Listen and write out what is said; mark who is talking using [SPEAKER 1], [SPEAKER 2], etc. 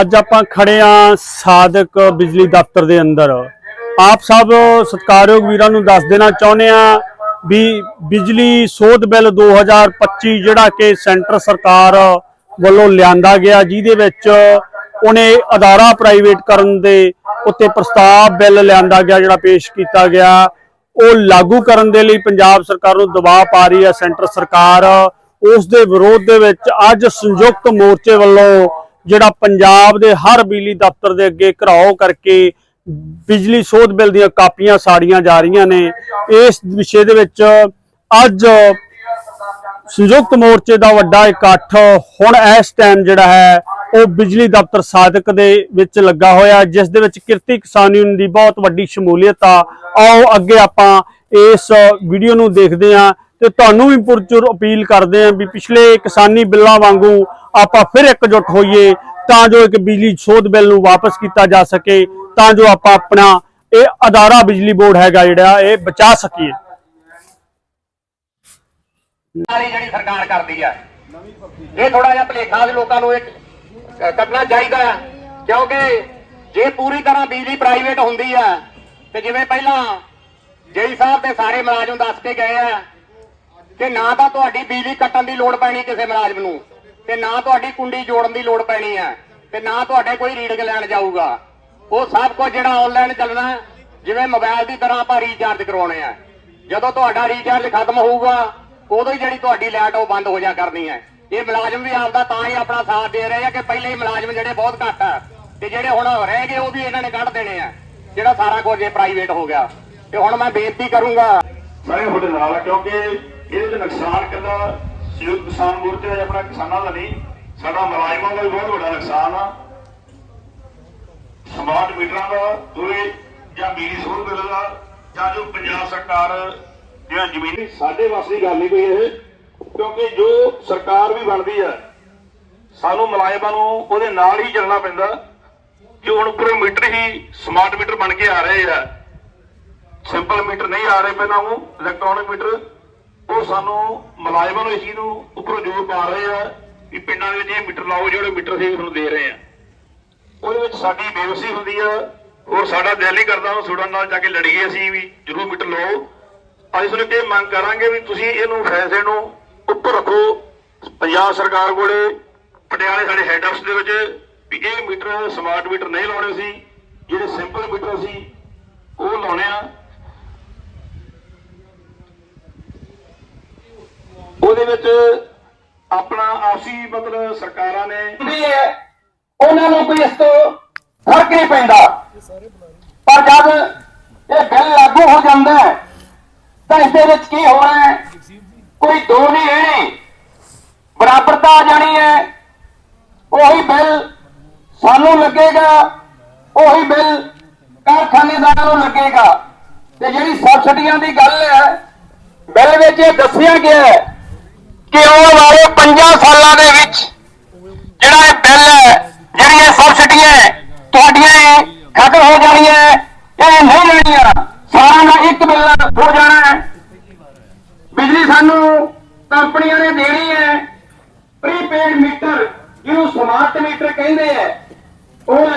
[SPEAKER 1] ਅੱਜ ਆਪਾਂ ਖੜੇ ਆ ਸਾਦਕ ਬਿਜਲੀ ਦਫ਼ਤਰ ਦੇ ਅੰਦਰ। ਆਪ ਸਭ ਸਤਿਕਾਰਯੋਗ ਵੀਰਾਂ ਨੂੰ ਦੱਸ ਦੇਣਾ ਚਾਹੁੰਦੇ ਆ ਵੀ ਬਿਜਲੀ ਸੋਧ ਬਿੱਲ 2025 ਜਿਹੜਾ ਕਿ ਸੈਂਟਰ ਸਰਕਾਰ ਵੱਲੋਂ ਲਿਆਂਦਾ ਗਿਆ, ਜਿਹਦੇ ਵਿੱਚ ਉਹਨੇ ਅਦਾਰਾ ਪ੍ਰਾਈਵੇਟ ਕਰਨ ਦੇ ਉੱਤੇ ਪ੍ਰਸਤਾਵ ਬਿੱਲ ਲਿਆਂਦਾ ਗਿਆ ਜਿਹੜਾ ਪੇਸ਼ ਕੀਤਾ ਗਿਆ। ਉਹ ਲਾਗੂ ਕਰਨ ਦੇ ਲਈ ਪੰਜਾਬ ਸਰਕਾਰ ਨੂੰ ਦਬਾਅ ਪਾ ਰਹੀ ਹੈ ਸੈਂਟਰ ਸਰਕਾਰ। ਉਸ ਦੇ ਵਿਰੋਧ ਦੇ ਵਿੱਚ ਅੱਜ ਸੰਯੁਕਤ ਮੋਰਚੇ ਵੱਲੋਂ ਜਿਹੜਾ ਪੰਜਾਬ ਦੇ ਹਰ ਬਿਜਲੀ ਦਫ਼ਤਰ ਦੇ ਅੱਗੇ ਘਰਾਓ ਕਰਕੇ ਬਿਜਲੀ ਸੋਧ ਬਿੱਲ ਦੀਆਂ ਕਾਪੀਆਂ ਸਾੜੀਆਂ ਜਾ ਰਹੀਆਂ ਨੇ, ਇਸ ਵਿਸ਼ੇ ਦੇ ਵਿੱਚ ਅੱਜ ਸੰਯੁਕਤ ਮੋਰਚੇ ਦਾ ਵੱਡਾ ਇਕੱਠ ਹੁਣ ਇਸ ਟਾਈਮ ਜਿਹੜਾ ਹੈ, ਉਹ ਬਿਜਲੀ ਦਫ਼ਤਰ ਸਾਦਕ ਦੇ ਵਿੱਚ ਲੱਗਾ ਹੋਇਆ, ਜਿਸ ਦੇ ਵਿੱਚ ਕਿਰਤੀ ਕਿਸਾਨ ਯੂਨੀਅਨ ਦੀ ਬਹੁਤ ਵੱਡੀ ਸ਼ਮੂਲੀਅਤ ਆ। ਆਓ ਅੱਗੇ ਆਪਾਂ ਇਸ ਵੀਡੀਓ ਨੂੰ ਦੇਖਦੇ ਹਾਂ। ਤੇ ਤੁਹਾਨੂੰ ਵੀ ਪੁਰਚੁਰ ਅਪੀਲ ਕਰਦੇ ਹਾਂ ਵੀ ਪਿਛਲੇ ਕਿਸਾਨੀ ਬਿੱਲਾਂ ਵਾਂਗੂ ਆਪਾਂ ਫਿਰ ਇਕਜੁੱਟ ਹੋਈਏ, ਤਾਂ ਜੋ ਇੱਕ ਬਿਜਲੀ ਸੋਧ ਬਿੱਲ ਨੂੰ ਵਾਪਸ ਕੀਤਾ ਜਾ ਸਕੇ, ਤਾਂ ਜੋ ਆਪਾਂ ਆਪਣਾ ਇਹ ਅਦਾਰਾ ਬਿਜਲੀ ਬੋਰਡ ਹੈਗਾ ਜਿਹੜਾ, ਇਹ ਬਚਾ ਸਕੀਏ।
[SPEAKER 2] ਸਾਰੀ ਜਿਹੜੀ ਸਰਕਾਰ ਕਰਦੀ ਆ, ਇਹ ਥੋੜਾ ਜਿਹਾ ਭਲੇਖਾ ਵੀ ਲੋਕਾਂ ਨੂੰ ਇਹ ਕ- ਕੱਢਣਾ ਚਾਹੀਦਾ ਆ, ਕਿਉਂਕਿ ਜੇ ਪੂਰੀ ਤਰ੍ਹਾਂ ਬਿਜਲੀ ਪ੍ਰਾਈਵੇਟ ਹੁੰਦੀ ਆ, ਤੇ ਜਿਵੇਂ ਪਹਿਲਾਂ ਜੇਈ ਸਾਹਿਬ ਤੇ ਸਾਰੇ ਮੁਲਾਜ਼ਮ ਦੱਸ ਕੇ ਗਏ ਆ ਕਿ ਨਾ ਤਾਂ ਤੁਹਾਡੀ ਬਿਜਲੀ ਕੱਟਣ ਦੀ ਲੋੜ ਪੈਣੀ ਕਿਸੇ ਮੁਲਾਜ਼ਮ ਨੂੰ, ਤੇ ਨਾ ਤੁਹਾਡੀ ਕੁੰਡੀ ਜੋੜਨ ਦੀ ਲੋੜ ਪੈਣੀ ਆ ਤੇ ਨਾ ਤੁਹਾਡੇ ਕੋਈ ਰੀਡਿੰਗ ਲੈਣ ਜਾਊਗਾ। ਉਹ ਸਭ ਕੁਝ ਜਿਹੜਾ ਆਨਲਾਈਨ ਚੱਲਣਾ, ਜਿਵੇਂ ਮੋਬਾਈਲ ਦੀ ਤਰ੍ਹਾਂ ਆਪਾਂ ਰੀਚਾਰਜ ਕਰਾਉਣੇ ਆ। ਜਦੋਂ ਤੁਹਾਡਾ ਰੀਚਾਰਜ ਖਤਮ ਹੋਊਗਾ, ਉਦੋਂ ਹੀ ਜਿਹੜੀ ਤੁਹਾਡੀ ਲਾਈਟ ਉਹ ਬੰਦ ਹੋ ਜਾ ਕਰਨੀ ਹੈ। ਇਹ ਮੁਲਾਜ਼ਮ ਵੀ ਆਪਦਾ ਤਾਂ ਹੀ ਆਪਣਾ ਸਾਥ ਦੇ ਰਹੇ ਆ ਕਿ ਪਹਿਲੇ ਹੀ ਮੁਲਾਜ਼ਮ ਜਿਹੜੇ ਬਹੁਤ ਘੱਟ ਆ, ਤੇ ਜਿਹੜੇ ਹੁਣ ਰਹਿ ਗਏ ਉਹ ਵੀ ਇਹਨਾਂ ਨੇ ਕੱਢ ਦੇਣੇ ਆ, ਜਿਹੜਾ ਸਾਰਾ ਕੁਝ ਇਹ ਪ੍ਰਾਈਵੇਟ ਹੋ ਗਿਆ। ਤੇ ਹੁਣ ਮੈਂ ਬੇਨਤੀ ਕਰੂੰਗਾ
[SPEAKER 3] ਸਾਰੇ ਤੁਹਾਡੇ ਨਾਲ ਕਿਉਂਕਿ ਇਹਦੇ ਤੇ ਨੁਕਸਾਨ ਕੱਲਾ ਸੰਯੁਕਤ ਕਿਸਾਨ ਮੋਰਚਾ ਦਾ ਜਾਂ ਆਪਣਾ ਕਿਸਾਨਾਂ ਦਾ ਨਹੀਂ, ਸਾਡਾ ਮੁਲਾਜ਼ਮਾਂ ਦਾ ਵੀ ਬਹੁਤ ਵੱਡਾ ਨੁਕਸਾਨ ਆ। ਸਮਾਰਟ ਮੀਟਰਾਂ ਦਾ ਹੋਵੇ ਜਾਂ ਬਿਜਲੀ ਸੋਧ ਬਿੱਲ ਦਾ, ਜਾਂ ਜੋ ਪੰਜਾਬ ਸਰਕਾਰ ਜਿਹੜਾ ਜ਼ਮੀਨੀ ਸਾਡੇ ਵੱਸ ਦੀ ਗੱਲ ਨਹੀਂ ਕੋਈ ਇਹ, ਕਿਉਂਕਿ ਜੋ ਸਰਕਾਰ ਵੀ ਬਣਦੀ ਆ, ਸਾਨੂੰ ਮੁਲਾਜ਼ਮਾਂ ਨੂੰ ਉਹਦੇ ਨਾਲ ਹੀ ਚੱਲਣਾ ਪੈਂਦਾ, ਕਿ ਹੁਣ ਉੱਪਰੋਂ ਮੀਟਰ ਹੀ ਸਮਾਰਟ ਮੀਟਰ ਬਣ ਕੇ ਆ ਰਹੇ ਆ। ਸਿੰਪਲ ਮੀਟਰ ਨਹੀਂ ਆ ਰਹੇ ਪਹਿਲਾਂ ਉਹ, ਇਲੈਕਟ੍ਰੋਨਿਕ ਮੀਟਰ। ਉਹ ਸਾਨੂੰ ਮੁਲਾਜ਼ਮਾਂ ਨੂੰ ਇਸ ਨੂੰ ਉੱਪਰੋਂ ਜ਼ੋਰ ਪਾ ਰਹੇ ਆ ਵੀ ਪਿੰਡਾਂ ਦੇ ਵਿੱਚ ਇਹ ਮੀਟਰ ਲਾਓ, ਜਿਹੜੇ ਮੀਟਰ ਅਸੀਂ ਤੁਹਾਨੂੰ ਦੇ ਰਹੇ ਆ। ਉਹਦੇ ਵਿੱਚ ਸਾਡੀ ਬੇਵਸੀ ਹੁੰਦੀ ਆ ਔਰ ਸਾਡਾ ਦਿਲ ਨਹੀਂ ਕਰਦਾ ਉਹ ਸੁੜਨ ਨਾਲ ਜਾ ਕੇ ਲੜੀਏ ਅਸੀਂ ਵੀ, ਜ਼ਰੂਰ ਮੀਟਰ ਲਓ। ਅਸੀਂ ਤੁਹਾਨੂੰ ਇਹ ਮੰਗ ਕਰਾਂਗੇ ਵੀ ਤੁਸੀਂ ਇਹਨੂੰ ਫੈਸਲੇ ਨੂੰ ਉੱਪਰ ਰੱਖੋ। ਪੰਜਾਬ ਸਰਕਾਰ ਕੋਲੇ ਪਟਿਆਲੇ ਸਾਡੇ ਹੈੱਡ ਆਫਿਸ ਦੇ ਵਿੱਚ ਵੀ ਇਹ ਮੀਟਰ ਸਮਾਰਟ ਮੀਟਰ ਨਹੀਂ ਲਾਉਣੇ ਸੀ, ਜਿਹੜੇ ਸਿੰਪਲ ਮੀਟਰ ਸੀ, ਉਹ ਲਾਉਣੇ ਆ ਉਹਦੇ ਵਿੱਚ ਆਪਣਾ ਆਪਸੀ ਮਤਲਬ ਸਰਕਾਰਾਂ ਨੇ
[SPEAKER 2] ਵੀ ਹੈ ਉਹਨਾਂ ਨੂੰ ਕੋਈ ਇਸ ਤੋਂ ਫ਼ਰਕ ਨਹੀਂ ਪੈਂਦਾ। ਪਰ ਜਦ ਇਹ ਬਿੱਲ ਲਾਗੂ ਹੋ ਜਾਂਦਾ ਹੈ, ਤਾਂ ਇਸ ਦੇ ਵਿੱਚ ਕੀ ਹੋਣਾ ਹੈ? ਕੋਈ ਦੋ ਨਹੀਂ ਰਹਿਣੀ ਬਰਾਬਰਤਾ ਆ ਜਾਣੀ ਹੈ। ਉਹੀ ਬਿੱਲ ਸਾਨੂੰ ਲੱਗੇਗਾ, ਉਹੀ ਬਿੱਲ ਕਾਰਖਾਨੇਦਾਰਾਂ ਨੂੰ ਲੱਗੇਗਾ। ਤੇ ਜਿਹੜੀ ਸਬਸਿਡੀਆਂ ਦੀ ਗੱਲ ਹੈ, ਬਿੱਲ ਵਿੱਚ ਇਹ ਦੱਸਿਆ ਗਿਆ ਹੈ ਖਤਮ ਹੋ ਜਾਣੀ ਹੈ, ਇਹ ਨਹੀਂ ਲੈਣੀਆਂ ਸਾਰਿਆਂ ਦਾ ਇੱਕ ਬਿੱਲ ਹੋ ਜਾਣਾ ਹੈ। ਬਿਜਲੀ ਸਾਨੂੰ ਕੰਪਨੀਆਂ ਨੇ ਦੇਣੀ ਹੈ। ਪ੍ਰੀਪੇਡ ਮੀਟਰ ਜਿਹਨੂੰ ਸਮਾਰਟ ਮੀਟਰ ਕਹਿੰਦੇ ਆ ਉਹ